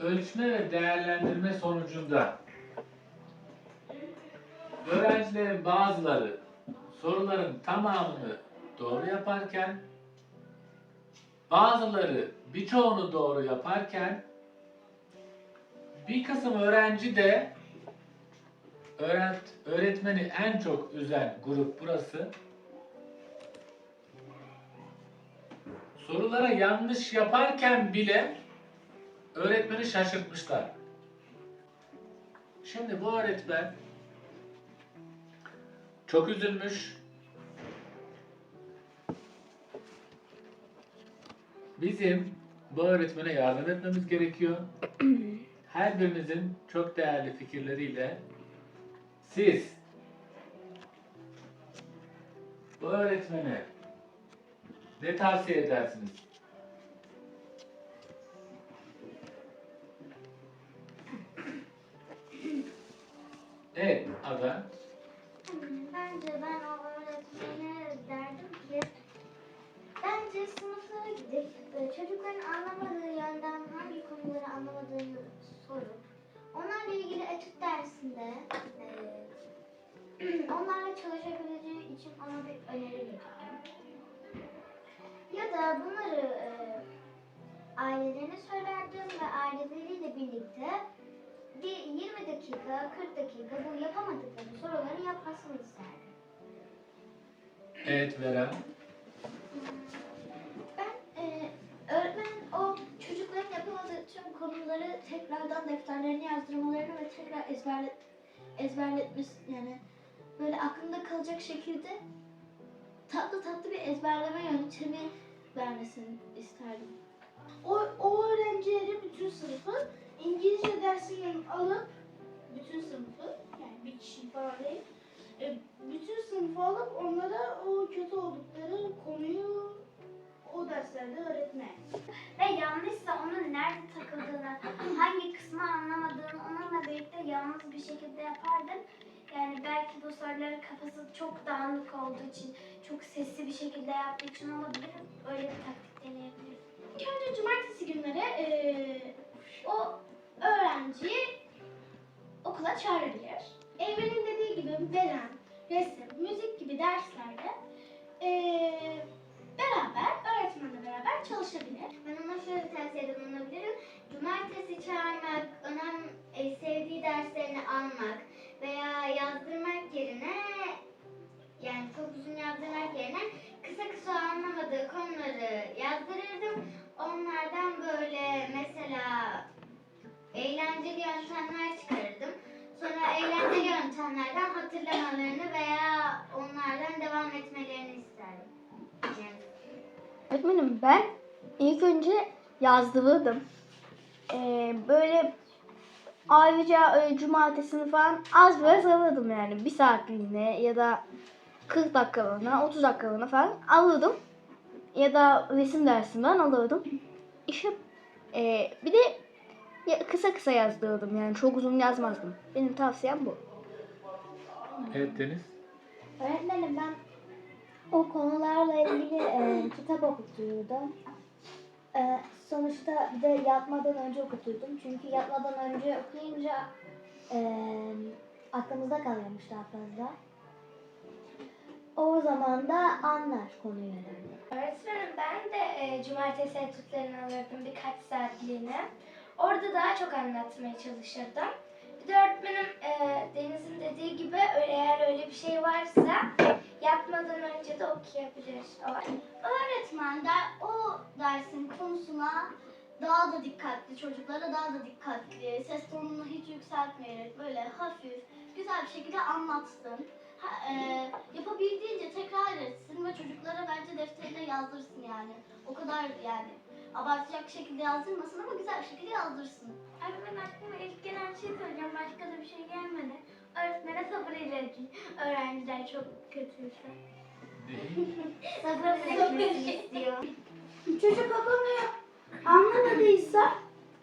ölçme ve değerlendirme sonucunda öğrencilerin bazıları soruların tamamını doğru yaparken bazıları birçoğunu doğru yaparken bir kısım öğrenci de öğret, öğretmeni en çok üzen grup burası. Sorulara yanlış yaparken bile öğretmeni şaşırtmışlar. Şimdi bu öğretmen çok üzülmüş. Bizim bu öğretmene yardım etmemiz gerekiyor. Her birinizin çok değerli fikirleriyle siz bu öğretmene ne tavsiye edersiniz? Evet, Ada. Bence ben o öğretmene derdim ki bence sınıflara gidip e, çocukların anlamadığı yönden hangi konuları anlamadığını sorup onlarla ilgili etüt dersinde e, onlarla çalışabileceği için ona bir öneri verirdim. Ya da bunları e, ailelerine söylerdim ve aileleriyle birlikte bir 20 dakika, 40 dakika bu yapamadıkları soruları yapmasını isterdim. Evet, Vera. Ben e, öğretmenin o çocukların yapamadığı tüm konuları tekrardan defterlerine yazdırmalarını ve tekrar ezberlet ezberletmesi yani böyle aklında kalacak şekilde tatlı tatlı bir ezberleme yöntemi vermesini isterdim. O, o öğrencileri bütün sınıfı İngilizce dersinden alıp bütün sınıfı yani bir kişi falan değil e, bütün sınıfı alıp onlara o kötü oldukları konuyu o derslerde öğretmek. Ve yanlışsa onun nerede takıldığını, hangi kısmı anlamadığını onunla birlikte yalnız bir şekilde yapardım. Yani belki bu soruları kafası çok dağınık olduğu için, çok sesli bir şekilde yaptığı için olabilir. Öyle bir taktik deneyebilirim. İlk önce cumartesi günleri e, o öğrenciyi okula çağırabilir. Evrenin dediği gibi beden, resim, müzik gibi derslerde e, beraber, öğretmenle beraber çalışabilir. Ben ona şöyle tavsiyede bulunabilirim. Cumartesi çağırmak, önem e, sevdiği derslerini almak veya yazdırmak yerine yani çok uzun yazdırmak yerine kısa kısa anlamadığı konuları yazdırırdım. Onlardan hatırlamalarını veya onlardan devam etmelerini isterdim. Yani Öğretmenim ben ilk önce yazdırırdım. Ee, böyle ayrıca e, cumartesini falan az biraz alırdım yani. Bir saatliğine ya da 40 dakikalığına, 30 dakikalığına falan alırdım. Ya da resim dersinden alırdım. İşte e, bir de kısa kısa yazdırırdım yani çok uzun yazmazdım. Benim tavsiyem bu. Evet Deniz. Öğretmenim ben o konularla ilgili e, kitap okutuyordum. E, sonuçta bir de yatmadan önce okutuyordum. Çünkü yatmadan önce okuyunca e, aklımızda kalıyormuş daha fazla. O zaman da anlar konuyu yani. Öğretmenim ben de e, cumartesi etütlerini alırdım birkaç saatliğine. Orada daha çok anlatmaya çalışırdım. Öğretmenim e, Deniz'in dediği gibi eğer öyle bir şey varsa yatmadan önce de okuyabilir. O Öğretmen de o dersin konusuna daha da dikkatli, çocuklara daha da dikkatli, ses tonunu hiç yükseltmeyerek böyle hafif, güzel bir şekilde anlatsın. Ha, e, yapabildiğince tekrar etsin ve çocuklara bence defterine yazdırsın yani. O kadar yani abartacak şekilde yazdırmasın ama güzel şekilde yazdırsın. Öğretmen aklıma ilk gelen şey söyleyeceğim. Başka da bir şey gelmedi. Öğretmene sabır iletin. Öğrenciler çok kötüyse. Sabır etmesini istiyor. Çocuk o konuyu anlamadıysa,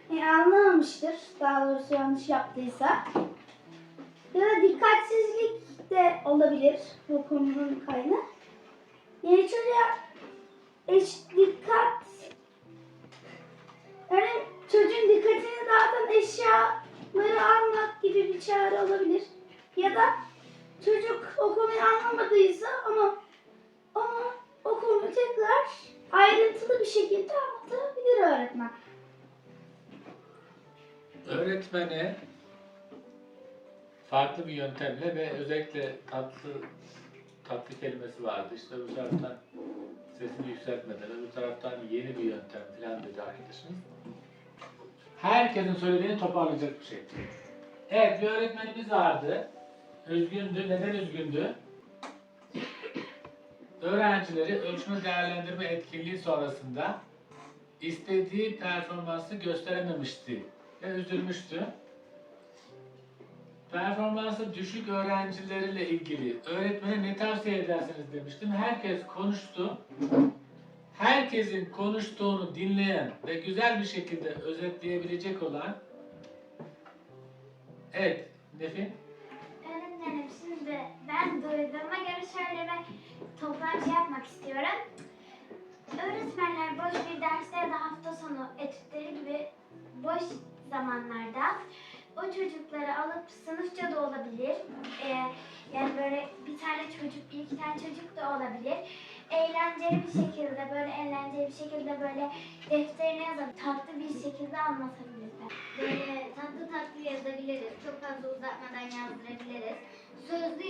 yani anlamamıştır, daha doğrusu yanlış yaptıysa ya da dikkatsizlik de olabilir bu konunun kaynağı. Yani çocuğa hiç çare olabilir. Ya da çocuk o konuyu anlamadıysa ama ama o konuyu tekrar ayrıntılı bir şekilde anlatabilir öğretmen. Öğretmene farklı bir yöntemle ve özellikle tatlı tatlı kelimesi vardı. İşte bu taraftan sesini yükseltmeden, öbür taraftan yeni bir yöntem falan dedi arkadaşımız. Herkesin söylediğini toparlayacak bir şey. Evet, bir öğretmenimiz vardı. Üzgündü. Neden üzgündü? Öğrencileri ölçme değerlendirme etkinliği sonrasında istediği performansı gösterememişti ve üzülmüştü. Performansı düşük öğrencileriyle ilgili öğretmene ne tavsiye edersiniz demiştim. Herkes konuştu. Herkesin konuştuğunu dinleyen ve güzel bir şekilde özetleyebilecek olan Evet, Nefin? Öğretmenim şimdi ben duyduğuma göre şöyle bir toplantı yapmak istiyorum. Öğretmenler boş bir derste ya da hafta sonu etütleri gibi boş zamanlarda o çocukları alıp sınıfça da olabilir. Ee, yani böyle bir tane çocuk, bir iki tane çocuk da olabilir. Eğlenceli bir şekilde, böyle eğlenceli bir şekilde böyle defterine yazıp tatlı bir şekilde anlatabilirler. Böyle tatlı tatlı yazabiliriz. Çok fazla uzatmadan yazdırabiliriz. Sözlü